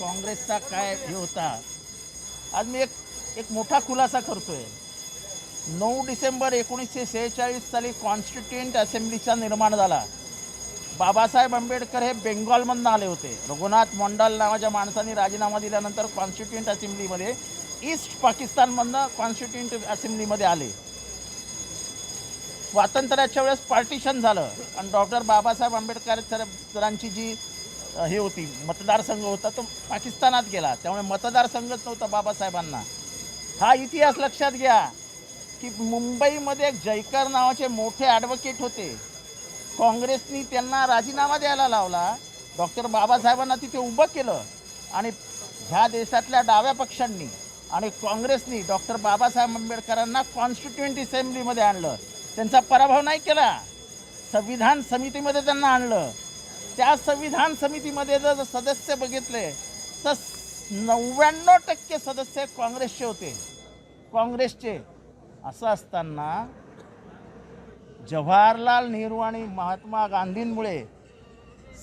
काँग्रेसचा काय हे होता. आज मी एक एक मोठा खुलासा करतोय. नऊ डिसेंबर एकोणीसशे सेहेचाळीस साली कॉन्स्टिट्युएंट असेंब्लीचा निर्माण झाला. बाबासाहेब आंबेडकर हे बेंगॉलमधनं आले होते. रघुनाथ मंडल नावाच्या माणसाने राजीनामा दिल्यानंतर कॉन्स्टिट्युएंट असेंब्लीमध्ये ईस्ट पाकिस्तानमधनं कॉन्स्टिट्युएंट असेंब्लीमध्ये आले. स्वातंत्र्याच्या वेळेस पार्टिशन झालं. आणि डॉक्टर बाबासाहेब आंबेडकर सरांची जी हे होती. मतदारसंघ होता तो पाकिस्तानात गेला. त्यामुळे मतदारसंघच नव्हता बाबासाहेबांना. हा इतिहास लक्षात घ्या की मुंबईमध्ये एक जयकर नावाचे मोठे ॲडव्होकेट होते. काँग्रेसनी त्यांना राजीनामा द्यायला लावला. डॉक्टर बाबासाहेबांना तिथे उभं केलं. आणि ह्या देशातल्या डाव्या पक्षांनी आणि काँग्रेसनी डॉक्टर बाबासाहेब आंबेडकरांना कॉन्स्टिट्युएंट असेंब्लीमध्ये आणलं. त्यांचा पराभव नाही केला. संविधान समितीमध्ये त्यांना आणलं. त्या संविधान समितीमध्ये जर सदस्य बघितले तर नव्याण्णव टक्के सदस्य काँग्रेसचे होते. काँग्रेसचे. असं असताना जवाहरलाल नेहरू आणि महात्मा गांधींमुळे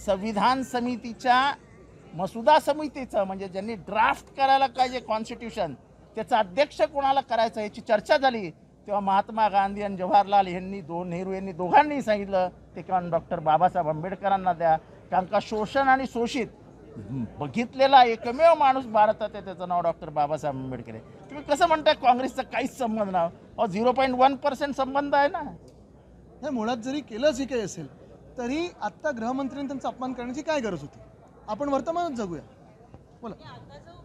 संविधान समितीच्या मसुदा समितीचं म्हणजे ज्यांनी ड्राफ्ट करायला पाहिजे कॉन्स्टिट्यूशन त्याचा अध्यक्ष कोणाला करायचं याची चर्चा झाली. तेव्हा महात्मा गांधी आणि जवाहरलाल यांनी दोन नेहरू यांनी दोघांनी सांगितलं ते कारण डॉक्टर बाबासाहेब आंबेडकरांना द्या. कारण का शोषण आणि शोषित बघितलेला एकमेव माणूस भारतात आहे त्याचं नाव डॉक्टर बाबासाहेब आंबेडकर आहे. तुम्ही कसं म्हणताय काँग्रेसचा काहीच संबंध नाव अहो झिरो पॉईंट वन पर्सेंट संबंध आहे ना. हे मुळात जरी केलंच ही काही असेल तरी आत्ता गृहमंत्र्यांनी त्यांचा अपमान करण्याची काय गरज होती? आपण वर्तमानात जगूया. बोला. आता जो